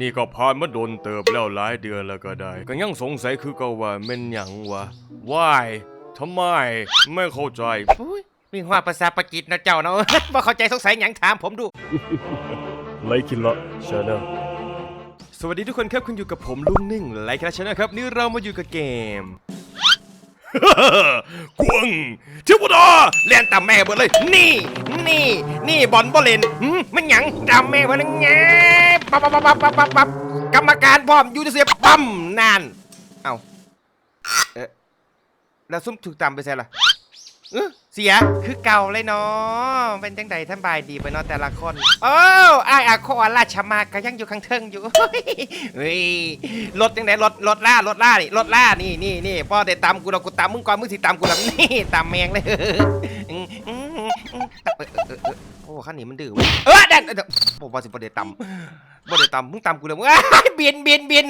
นี่ก็ผ่านมาโดนเติบแล้วหลายเดือนแล้วก็ได้ ก็ยังสงสัยคือเก่าว่าแม่นหยังวะ why ทำไม ไม่เข้าใจ อุ้ยมีหัวภาษาปากีสนะเจ้าเนาะบ่เข้าใจสงสัยหยังถามผมดู ไลคินละชาแนลสวัสดีทุกคนครับคุณอยู่กับผมลุงหนึ่งไลคินละชาแนลครับ นี่เรามาอยู่กับเกม กวงเทวดาเล่นตามแม่เบิดเลย นี่ นี่ นี่บอลบ่เล่นหืมมันหยังตามแม่เบิดเลยไง ปั๊บปั๊บปั๊บปั๊บปั๊บปั๊บกรรมการพร้อมยู่จะเสียปั๊มนานเอ้าเอ๊ะแล้วซุ่มถูกตามไปใช่ล่ะเออเสียคือเก่าเลยเนาะเป็นจังใดท่านบายดีไปเนาะแต่ละคนโอ้ไอ้ายอาคอาราชมาก็ยังอยู่ข้างเทิงอยู่ เฮ้ยรถจังไดรถรถล่ารถล่านี่รถล่านี่นี่นี่พ่อได้ตามกูเรากูตามมึงก่อนมึงสิตามกูแล้วนี่ตามแมงเลย อืมอืมอืมอืมเออเออเออ โอ้ข้านี้มันดื้อเว้ยเออเด็ดโอ้บอสิบอเดตำบอเดตำมึงตามกูเลยมึงอ้ยเบียนเบียนเบียน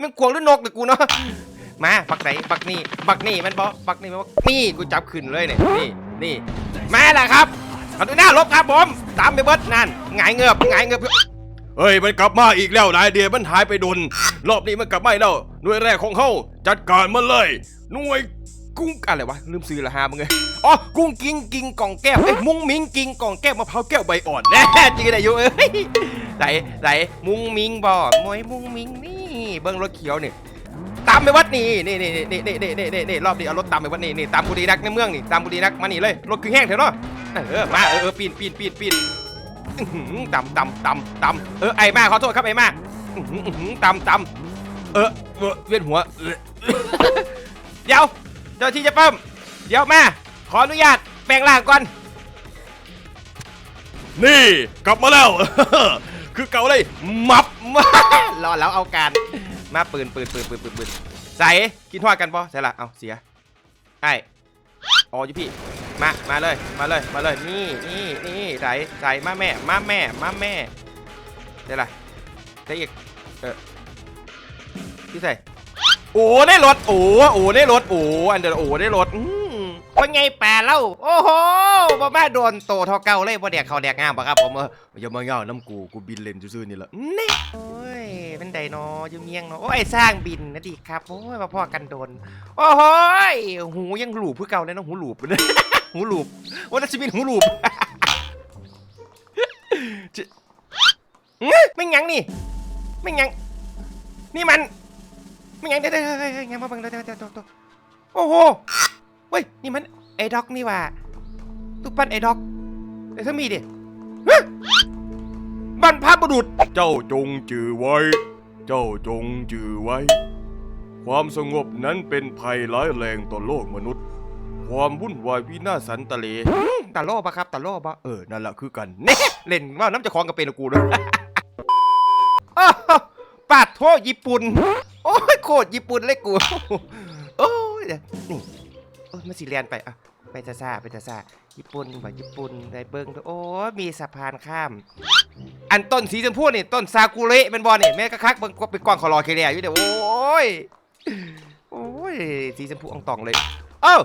มึงขวงหรือนกเนี่กูเนาะมาบักไหนบักนี่บักนี่มันบอบักนี่มันบอกนี่กูจับขึ้นเลยเนี่ยนี่นี่มาแล้วครับเอาดูหน้าลบครับผมตามไปเบิดนั่นหงายเงือบหงายเงือบเฮ้ยมันกลับมาอีกแล้วนายเดียมันหายไปดนรอบนี้มันกลับมาอีกแล้วหน่วยแรกของเขาจัดการมันเลยหน่วย กุ้งอะไรวะลืมซื้อละฮามึงเลยอ๋อกุ้งกิ้งกิงกล่องแก้วเอ้ยมุ้งมิงกิงกล่องแก้วมะพร้าวแก้วใบอ่อนแน่จริงได้ยู่เอ้ยไหนไหนมุ้งมิงบ่มวยมุ้งมิงนี่ เบิ้งรถเขียวนี่ตามไปวัดนี่นี่นี่นี่นี่นี่นี่นี่นี่รอบนี้เอารถตามไปวัดนี่นี่ตามกูดีนักในเมืองนี่ตามกูดีนักมานี่เลยรถคือแห้งเถอะเนาะเออมาเออปีนปีนปีนปีนตำตำตำตำเออไอ้มาขอโทษครับไอ้มาตำตำเออเวียนหัวเดี๋ยว จ้าที่จะเพิ่มเดี๋ยวแม่ขออนุญาตแปลงร่างก่อน นี่กลับมาแล้ว คือเก่าเลย มับรอแล้วเอาการ มาปืนปืนปืนปืนปืนปืนใส่กินทอดกันปะใส่ละเอาเสียไอ้อ๋ออยู่พี่ มา มาเลย มาเลย มาเลย นี่นี่นี่ใส่ใส่มาแม่ มาแม่ มาแม่ใส่ละใส่อีก เออพี่ใส่ โอ้ได้รถโอ้โอ้ได้รถโอ้อันเดียวโอ้ได้รถอืมว่าไงแปลเล่าโอ้โหบ่แมาโดนโตเท่าเก่าเลยบ่แดกเขาแดกงามปะครับผมเอออย่ามาเงาน้ำกูกูบินเล่นซื่อๆนี่แหละนี่โอ้ยเป็นไดโนอยูเมียงเนาะโอ้ยสร้างบินนะดิครับโอ้ยมาพ่อกันโดนโอ้โหยหูยังหลูบเพื่อเก่าเลยนะหูหลูบหูหลูบว่าน่าจะเป็นหูหลูบไม่หยังนี่ ไม่หยังนี่มัน ไม่หยังเดี๋ยวเดี๋ยวเดี๋ยวเดี๋ยวยังมาบังเดี๋ยวเดี๋ยวเดี๋ยวเดี๋ยวโอ้โหเว้ยนี่มันไอ้ด็อกนี่ว่าตุ๊กปั้นไอ้ด็อกเดี๋ยวถ้ามีดิบรรพบุรุษเจ้าจงจือไว้ เจ้าจงจือไว้ ความสงบนั้นเป็นภัยร้ายแรงต่อโลกมนุษย์ ความวุ่นวายวินาศสันตะเลตาโล่ปะครับตาโล่ปะเออนั่นแหละคือกันเน่เล่นว่าน้ำจะคลองกับเป็นกูด้วยอ้าวปาดโทษญี่ปุ่น โอ้ยโคตรญี่ปุ่นเลยกูโอ้ยเดี๋ยวนี่โอ้ยมาสิเรียนไปอะไปซาซาไปซาซาญี่ปุ่นบ่ญี่ปุ่นไดเบิ้งด้วยโอ้ยมีสะพานข้าม อันต้นสีชมพูนี่ต้นซากุเระเป็นบอลนี่แม่ก็คักเบิ้งเป็นกวางคอรอเคเรียอยู่เดี๋ยวโอ้ยโอ้ยสีชมพูอ่องตองเลยเอ้า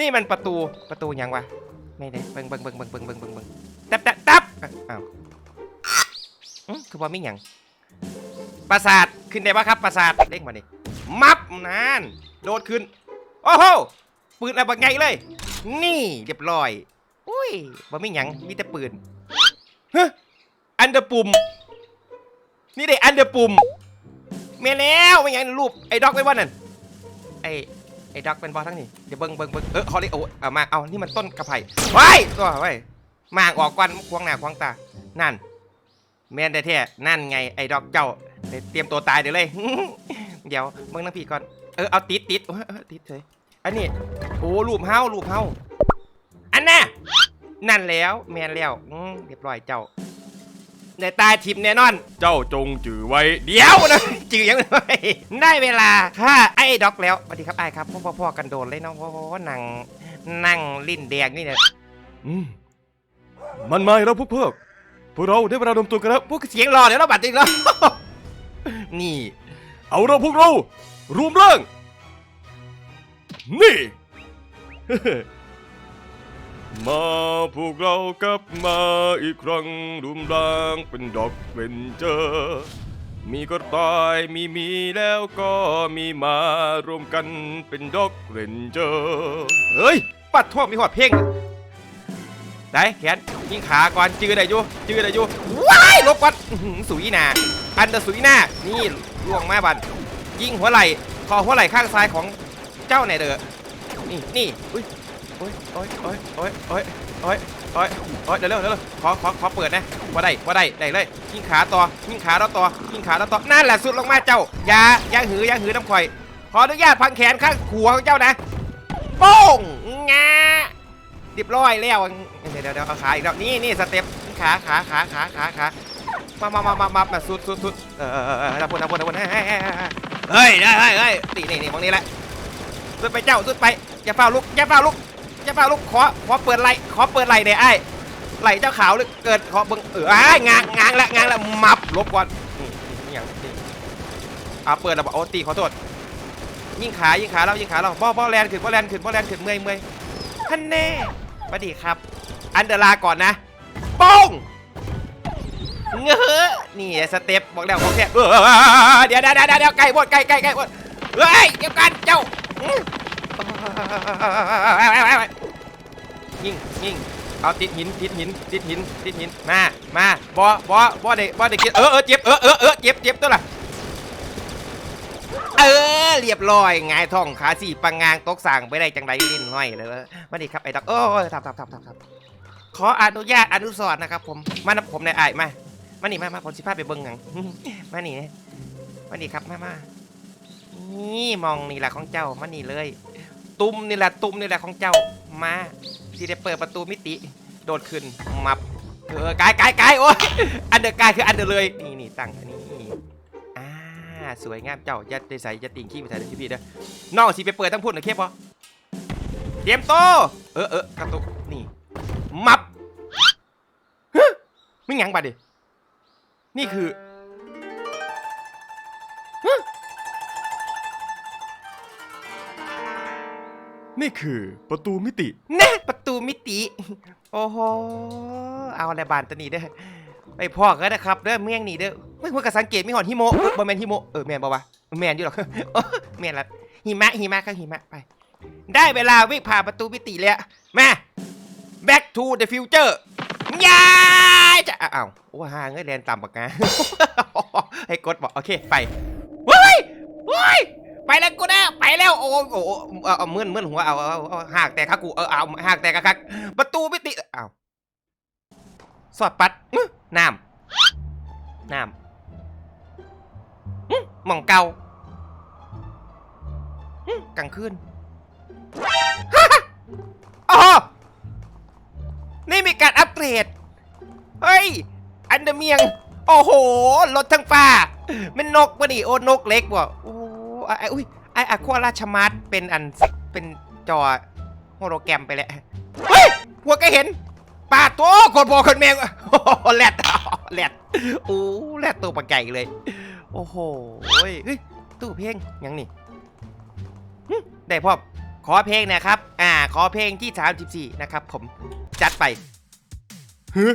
นี่มันประตูประตูยังวะไม่ได้เบิ่งเบิ่งเบิ่งเบิ่งเบิ่งเบิ่งเบิ่งเบิ่งตับตับตับอะอ้าวอืมคือว่าไม่ยังปราสาท ขึ้นได้ปะครับปราสาทเด้งมาดิมับนานโดดขึ้น โอ้โหปืนอะไรบางไงเลย นี่เรียบร้อย อุ้ยว่าไม่หยังมีแต่ปืนฮ้ยอันเดอร์ปุ่ม นี่เด็อันเดอร์ปุ่มเมียแล้วไม่หยังรูปไอ้ด็อกไว้ว่านั่นไอ้ไอ้ดักเป็นบอสทั้งนี้เดี๋ยวเบิ้งเบิ้งเบิ้งเออเขาเลยโอ้เอามาเอานี่มันต้นกระไผ่ไว้ตัวไว้มางออกกวันควงหน้าควงตานั่นแมนได้แท้นั่นไงไอ้ดอกเจ้า เตรียมตัวตายเดี๋ยวเลย เดี๋ยวเบิ้งน้ำพี่ก่อน เออเอาติดติดโอ้ยเออติดเฉยอันนี้โอ้รูปเฮารูปเฮาอันน่ะนั่นแล้วแม่นแล้วอืมเรียบร้อยเจ้าได้ตายทิมแน่นอน เจ้าจงจือไว้ เดี๋ยวนะจือยังไงได้เวลาฆ่าไอ้ด็อกแล้วสวัสดีครับไอ้ครับพ่อพ่อๆกันโดนเลยเนาะเพราะว่านั่งนั่งลิ้นแดงนี่เนี่ยอืมมันมาอีกแล้วพวกเพิกพวกเราได้เวลารวมตัวกันแล้วพวกเสียงรอเดี๋ยวเราบัดจริงแล้ว นี่ เอาเราพวกเรา รวมร่าง นี่ มาพวกเรากลับมาอีกครั้งรวมร่างเป็นดอกเป็นเจอมีก็ตายมีมีแล้วก็มีมารวมกันเป็นด็อกเรนเจอร์เฮ้ย ปัดโทษมีหอดเพ่งได้แขนยิงขาก่อนจื้อได้อยู่จื้อได้อยู่ว้ายลบก่อนสุยหนา อันเดอร์สุยหน้านี่ล่วงมาบันยิงหัวไหล่คอหัวไหล่ข้างซ้ายของเจ้าไหนเด้อนี่นี่อุ้ยโอ้ยโอ้ยโอ้ยโอ้ยโอ้ยโอ้ยโอ้ยโอ้ยเดี๋ยวเร็วเดี๋ยวเร็วขอขอขอเปิดนะว่าได้ว่าได้ได้เลยยิงขาต่อยิงขาแล้วต่อยิงขาแล้วต่อนั่นแหละสุดลงมาเจ้าอย่าอย่าหืออย่าหือน้ำข่อยขออนุญาตพังแขนข้างหัวของเจ้านะโป้งงาเรียบร้อยแล้วเดี๋ยวเดี๋ยวเดี๋ยวเอาขาอีกแล้วนี่นี่สเต็ปขาขาขาขาขาขา มามามามามามาสุดสุดสุดเออเออเออเออทำบนทำบนทำบนเฮ้ยเฮ้ยเฮ้ยเฮ้ยเฮ้ยเฮ้ยนี่นี่นี่มองนี่แหละสุดไปเจ้าสุดไปอย่าเฝ้าลุกอย่าเฝ้าลุกอย่าเฝ้าลุกขอขอเปิดไหลขอเปิดไหลเดี๋ยวไอ้ไหลเจ้าขาวหรือเกิดขอเบิ่งเออไอ้งางงางละงางละมับลบก่อนนี่นี่อย่างนี่เอาเปิดแล้วบอกโอ้ตีขอโทษยิงขายิงขาเรายิงขาเราบ่บ่แลนขึ้นบ่แลนขึ้นบ่แลนขึ้นเมื่อยเมื่อยท่านแน่สวัสดีครับ อันเดอร์ลาก่อนนะป้อง เงอะนี่สเต็ปบอกแล้วบอกแค่เดี๋ยวเดี๋ยวเดี๋ยวเดี๋ยวไก่บดไก่ไก่ไก่บดเฮ้ยเดี๋ยวกันเจ้าอื้อยิงยิงเอาติดหินติดหินติดหินติดหินมามาบ่บ่บ่ได้บ่ได้กินเออเออเจ็บเออเออเออเจ็บเจ็บตัวละเออเรียบร้อยไงายท้องขาสี่ปังงางตกสั่งไปได้จังไดลิ้นห้อยเลยมาดีครับไอ้ดอกโอ้ยทับทับทับทับทับขออนุญาตอนุสรณ์นะครับผมมานะผมในไอ้มา มานี่มามาผมสิพาไปเบิ้งหนัง มานี่นะมานี่ครับมามานี่มองนี่แหละของเจ้ามานี่เลย ตุ้มนี่แหละตุ้มนี่แหละของเจ้ามาที่ได้เปิดประตูมิติ โดดขึ้นมับเออกายกายกายโอ้ยอันเดอร์กายคืออันเดอร์เลยนี่นี่ตั้งอันนี้อ่าสวยงามเจ้าอย่าได้ใส่อย่าติงขี้ไปใส่ในพี่พี่เด้อน้องสิไปเปิดทั้งพูดหน่อยเคปะเตรียมโตวเออเออกระตุกนี่มับฮะไม่หยังบัดดิ นี่คือฮะนี่คือประตูมิติแน่ประตูมิติ โอ้โห เอาอะไรบานตัวนี้เด้อไปพ่อก็นะครับเด้อเมี่ยงนี่เด้อไม่ควรกับสังเกตไม่หอนหิโมะเอ้ยบ่แมนหิโมเออแมนบ่วะแมนอยู่หรอกแมนละหิมะหิมะข้างหิมะไป ได้เวลาวิ่งผ่าประตูมิติแล้วมา back to the future ยา ยจะอ้าวห่างเอ้ยแดนต่ำปากกาให้กดบอกโอเคไปเฮ้ยเฮ้ยไปแล้วกูนะไปแล้วโอ้โหเอาเอเมื่อนเมื่อนหัวเอาเอาเอาหากแต่ขากูเออเอาหากแต่กระคักประตูมิติอ้าวสอดปัดน้ำน้ำหม่องเก่ากลางคืนอ๋อนี่มีการอัปเกรด เฮ้ย อันเดเมียง โอ้โห รถทั้งฟ้าเป็นนกปะนี่โอ้นกเล็กว่ะโอ้ไอ้อุ้ยไอ้อะควาราชมาร์ทเป็นอันเป็นจอโฮโลแกรมไปแล้วเฮ้ยหัวก็เห็นปาตัวคนบอกคนแมงโอ้โหแรดแรดโอ้แรดตัวปลาใหญ่เลย โอ้โหเฮ้ยตู้เพลงยังนี่ได้พ่อขอเพลงนะครับ อ่า ขอเพลงที่ 34 นะครับผม จัดไปฮึ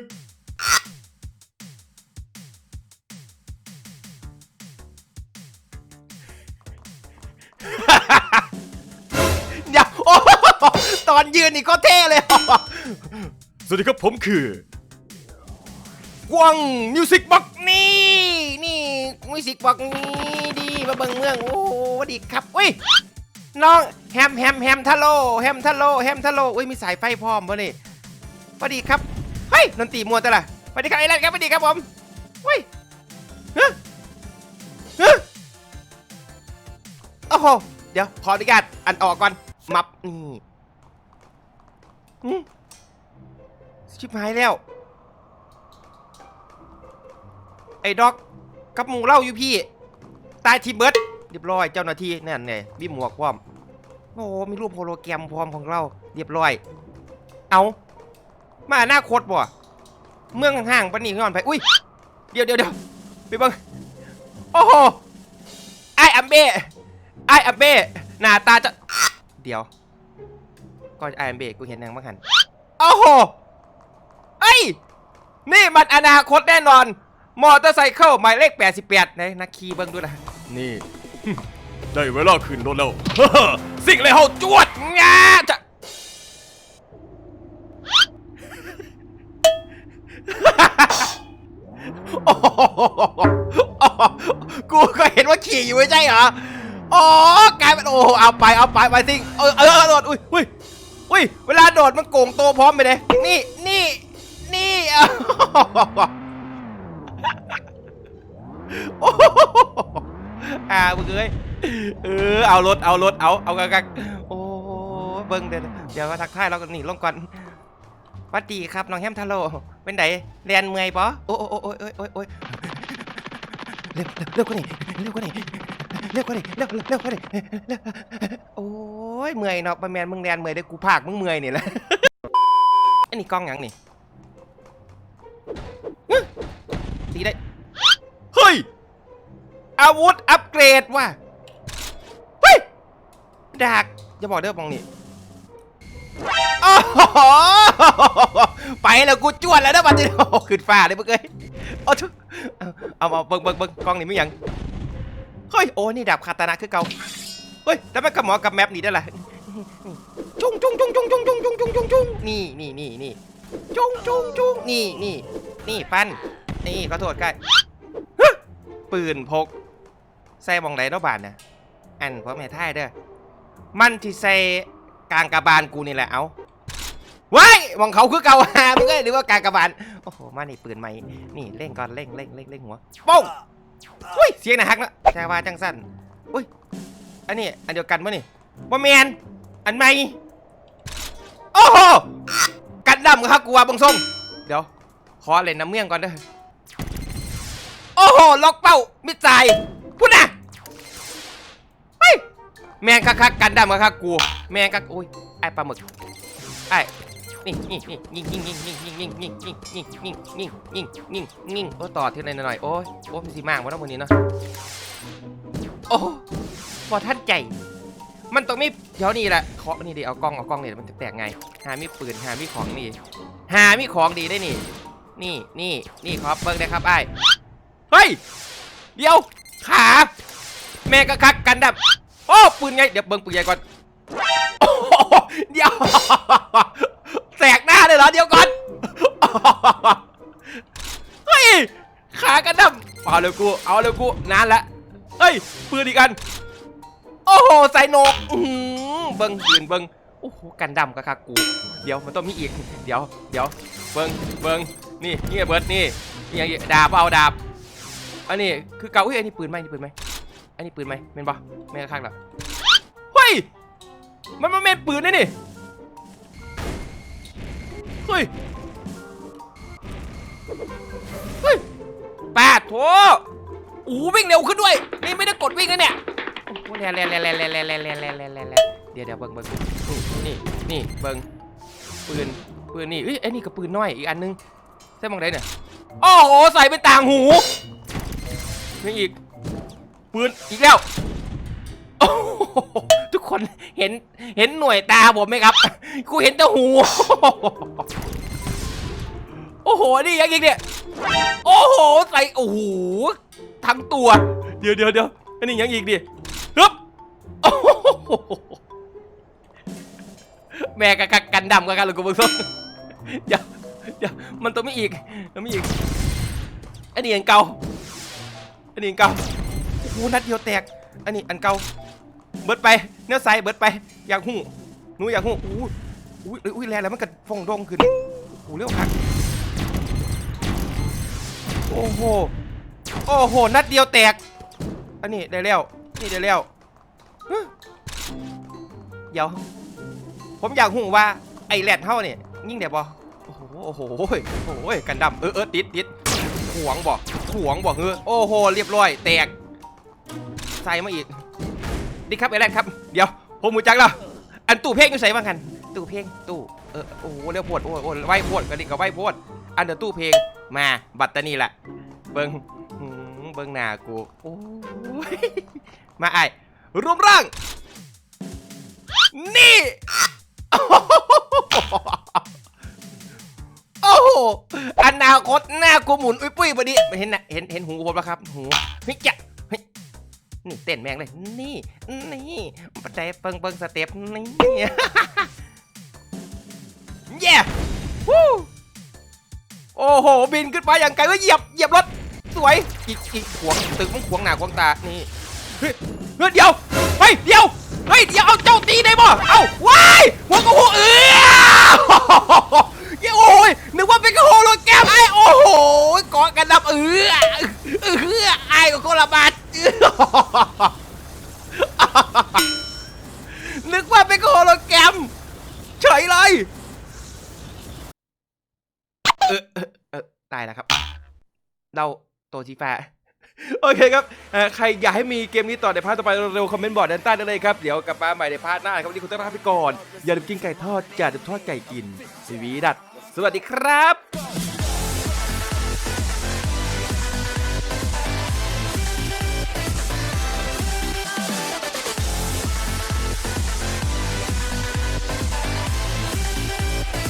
อนยืนนี่ก็เท่เลย สวัสดีครับผมคือกวางมิวสิกบ็อกนี่นี่มิวสิกบ็อกนี่ดีมาเบิ่งเมืองโอ้วัสดีครับอุ้ยน้องแฮมแฮมแฮมทะโลแฮมทะโลแฮมทะโลอุ้ยมีสายไฟพร้อมบ่นี่สวัสดีครับเฮ้ยดนตรีมัวแต่ละสวัสดีครับไอ้แรดครับสวัสดีครับผมเฮ้ยฮะฮะโอ้โหเดี๋ยวขออนุญาตอันออกก่อนมับนี่ ชิบหายแล้ว ไอ้ด็อกกับหมูเล่าอยู่พี่ ตายทีเบิร์ดเรียบร้อยเจ้าหน้าที่นั่นไงวิหมวกพร้อม โอ้โหมีรูปโฮโลแกรมพร้อมของเราเรียบร้อย เอามาหน้าโคตรบ่เมืองห่างๆปนี่งอนไปอุ้ยเดี๋ยวเดี๋ยวเดี๋ยวไปบังโอ้โหไออัมเบ้ไออัมเบ้หน้าตาจะเดี๋ยว ก่อนไออัมเบ้กูเห็นนางบ้างหันโอ้โหเอ้ย นี่มันอนาคตแน่นอน มอเตอร์ไซค์หมายเลข 88ไหนนักขี่เบิ่งดูนะนี่ ได้เวลาขึ้นรถแล้ว สิ่งเลยเฮาจวดงาจะ โอ้โหกูก็เห็นว่าขี่อยู่ไม่ใช่เหรอ อ๋อกลายเป็นโอ้โหเอาไปเอาไปไปสิเออเออโดดอุ้ยอุ้ย อุ้ย เวลาโดดมันโก่งโตพร้อมไปเลย นี่ นี่ นี่โอ้อามึงเอ้ยเออ เอารถ เอารถ เอา เอากักโอ้เบิ้งเดี๋ยวเดี๋ยวมาทักทายเรากันนี่ลงก่อนวัดดีครับน้องแฮมทาโร่เป็นไดเรียนเมื่อยปะโอ้โอ้โอ้โอ้โอ้โอ้โอ้ยเร็วเร็วเร็วกว่านี้เร็วกว่านี้ เร็วกว่านี้เร็วเร็วกว่านี้เร็วโอ้ยเมื่อยเนาะประแมนมึงเรียนเมื่อยได้กูภาคมึงเมื่อยนี่แหละ อันนี้กล้องหยังนี่อื้อสีได้ เฮ้ย อาวุธอัปเกรดว่ะ เฮ้ยดากอย่าบอกเด้อมองนี่โอ้โหไปแล้วกูจวดแล้วนะบัดนี้โอ้โหขึ้นฟ้าเลยเมื่อกี้เอาทุเอาเอาเอาเบิ่งเบิ่งเบิ่งกล้องนี่ไม่ยัง เฮ้ยโอ้นี่ดาบคาตานะคือเก่าเฮ้ยแล้วมันกับหมอกับแมปนี่ได้ละจุ้งจุ้งจุ้งจุ้งจุ้งจุ้งจุ้งจุ้งจุ้งจุ้งนี่นี่นี่นี่จุ้งจุ้งจุ้งนี่นี่นี่ปั้นนี่ขอโทษกันปืนพก ใส่บองไหนเนาะบานนะอันพ่อแม่ท่ายเด้อมันที่ใส่กลางกระบาลกูนี่แหละเอาว้ายมองเขาคือเก่าหามึงเอ้ยหรือว่ากลางกระบาลโอ้โห มานี่ปืนใหม่ นี่เร่งก่อนเร่งเร่งเร่งเร่งหัวป้อง อุ้ยเสียงหนะฮักนะแช่ว่าจังสั้นอุ้ยอันนี้อันเดียวกันปะนี่บ่แมนอันใหม่โอ้โหกันดำครับกูว่าบังทรงเดี๋ยวขอเล่นน้ำเมี่ยงก่อนเด้อโอ้โหล็อกเป้ามิดใจพูดนะเฮ้ยแมงคักกๆกันดำคักๆกู แมงคักโอ้ยไอ้ปลาหมึกไอ้ ยิงยิงยิงยิงยิงยิงยิงยิงยิงยิงยิงยิงยิงยิงโอ้ต่อทีละหน่อยโอ้ยโอ้ยมันสีมากวะนะวันนี้เนาะโอ้พอท่านใจ มันต้องมีเดี๋ยวนี้แหละเคาะนี่ดิเอากล้องเอากล้องเนี่ยมันจะแตกไงหามีปืนหามีของนี่หามีของดีได้นี่ นี่นี่นี่ครับเบิ้งได้ครับไอ้เฮ้ยเดี๋ยวขาแม่กะคักกันดับโอ้ปืนไงเดี๋ยวเบิ้งปืนใหญ่ก่อนโอ้โหเดี๋ยว แตกหน้าเลยเหรอ เดี๋ยวก่อน เฮ้ย ขากันดับ เอาเลยกูเอาเลยกูนานละเฮ้ยปืนอีกอันโอ้โหใส่โหนกอื้อหือเบิ้งปืนเบิ้งโอ้โหกันดำกะคักกู เดี๋ยวมันต้องมีอีก เดี๋ยวเดี๋ยวเบิ้งเบิ้งนี่นี่ไงเบิร์ดนี่นี่ยังอีกดาบเอาดาบอันนี้คือเก่าเฮ้ยอันนี้ปืนไหมอันนี้ปืนไหมอันนี้ปืนไหมเมนปะแม่นข้างหลังเฮ้ยมันมันเมนปืนนี่นี่เฮ้ย โถโอ้วิ่งเร็วขึ้นด้วย นี่ไม่ได้กดวิ่งนะเนี่ยโอ้โหแล่แล่แล่แล่แล่แลแล่แลแล่แลแล่แล่เดี๋ยวเดี๋ยวเบิ่งเบิ่งนี่นี่เบิ่งปืนปืนนี่เอ้ยไอ้นี่ก็ปืนน้อยอีกอันนึงใช่มองได้เนี่ยโอ้โหใส่เป็นต่างหูนี่อีกปืนอีกแล้วทุกคนเห็นเห็นหน่วยตาผมไหมครับกูเห็นแต่หู โอ้โห นี่ยังอีกเนี่ย โอ้โห ใส่โอ้โห ทั้งตัว เดี๋ยวเดี๋ยวเดี๋ยวอันนี้ยังอีกดิฮึบโอ้โหแม่กับกันดำกับกันเลยกูบอกส้เดี๋ยวเดี๋ยวมันต้องมีอีกมันมีอีก อันนี้อันเก่า อันนี้อันเก่า โอ้โห นัดเดียวแตก อันนี้อันเก่า เบิดไป เนื้อใสเบิดไป อยากหู้หนูอยากหู้อู้อุ้ยอุ้ยแรงแล้วมันกระฟองดองขึ้นโอ้โหเร็วคัก โอ้โห โอ้โห นัดเดียวแตก อันนี้ได้แล้ว นี่ได้แล้วเดี๋ยว ผมอยากหูว่าไอ้แรดเฮาเนี่ยยิ่งเดี๋ยวบอโอ้โห โอ้โห โอ้โหกันดำเออเออติดติดขวงบ่ขวงบ่เฮ้อโอ้โห เรียบร้อย แตก ใส่มาอีกดีครับไอแรดครับ เดี๋ยว ผมมูจักแล้วอันตู้เพลงอยู่ใส่บ้างกัน ตู้เพลงตู้เออโอ้โหเรียกโพดโอ้โหไหวโพดกระดิ่งกับไหวโพดอันเดอร์ตู้เพลงมา บัตรนี่แหละเบิ้งเบิ้งหน้ากูโอ้ยมาไอ้รวมร่าง นี่ โอ้โหอนาคตหน้ากูหมุนอุ้ยปุ้ยพอดีเห็นนะเห็นเห็นหูผมปะครับหูเฮ้ยจะนี่เต้นแม่งเลย นี่ นี่ปัจจัยเปิงเปิงสเต็ปนี่ เย้วู้โอ้โห บินขึ้นไปอย่างไกลว่าเหยียบเหยียบรถ สวยอีกอีกขวงตึกมันขวงหนาขวงตา นี่ เฮ้ยเดี๋ยวเฮ้ยเดี๋ยวเฮ้ยเดี๋ยว เอาเจ้าตีได้บ่เอ้าว้ายหัวกระหูเออเย้โอ้ยนึกว่าเป็นกระโหโลแก้มไอ้โอ้โหเกาะกันดับเออเออไอ้ก็คนละบาทนึกว่าเป็นกระโหโลแกรมเฉยเลย เออเออตายแล้วครับ เราโตจีแฟโอเคครับใครอยากให้มีเกมนี้ต่อในพาร์ต่อไปเร็วคอมเมนต์บอร์ดด้านใต้ได้เลยครับ เดี๋ยวกลับมาใหม่ในพาร์ทหน้าครับวันนี้คุณต้องลาไปก่อน อย่าลืมกินไก่ทอดอย่าลืมทอดไก่กินสวีดัตสวัสดีครับ